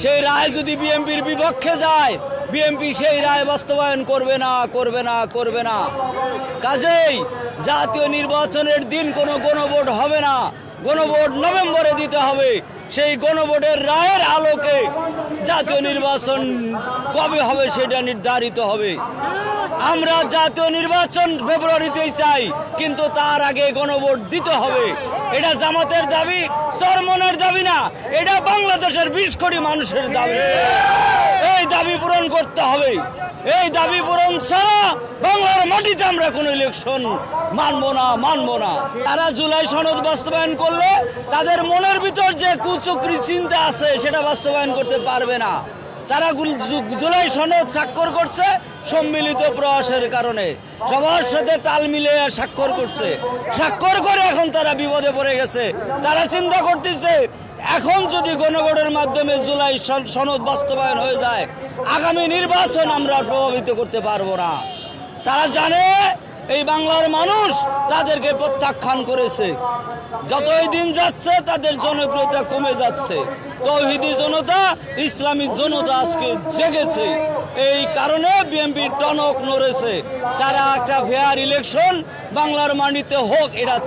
সেই রায় যদি বিএনপির বিপক্ষে যায়, বিএনপি সেই রায় বাস্তবায়ন করবে না করবে না করবে না। কাজেই জাতীয় নির্বাচনের দিন কোনো গণভোট হবে না। গণভোট নভেম্বরে দিতে হবে। সেই গণভোটের রায়ের আলোকে জাতীয় নির্বাচন কবে হবে সেটা নির্ধারিত হবে। আমরা জাতীয় নির্বাচন ফেব্রুয়ারিতেই চাই, কিন্তু তার আগে গণভোট দিতে হবে। এটা জামাতের দাবি চরমনের দাবি না, এটা বাংলাদেশের বিশ কোটি মানুষের দাবি। এই দাবি পূরণ করতে হবে। এই দাবি পূরণ ছাড়া বাংলার মাটিতে আমরা কোনো ইলেকশন মানবো না মানবো না। তারা জুলাই সনদ বাস্তবায়ন করলে তাদের মনের ভিতর যে কুচক্রি চিন্তা আছে সেটা বাস্তবায়ন করতে পারবে না। তারা জুলাই সনদ স্বাক্ষর করছে সম্মিলিত প্রয়াসের কারণে। সবার সাথে তাল মিলিয়ে স্বাক্ষর করছে। স্বাক্ষর করে এখন তারা বিপদে পড়ে গেছে। তারা চিন্তা করতেছে এখন যদি গণভোটের মাধ্যমে জুলাই সন- সনদ বাস্তবায়ন হয়ে যায়, আগামী নির্বাচন আমরা প্রভাবিত করতে পারব না। তারা জানে এই বাংলার মানুষ তাদেরকে প্রত্যাখ্যান করেছে। যতই দিন যাচ্ছে, তাদের জনপ্রিয়তা কমে যাচ্ছে। তৌহিদি জনতা, ইসলামী জনতা আজকে জেগেছে। এই কারণে বিএনপি টনক নড়েছে। তারা একটা ফেয়ার ইলেকশন বাংলার মাটিতে হোক, এটা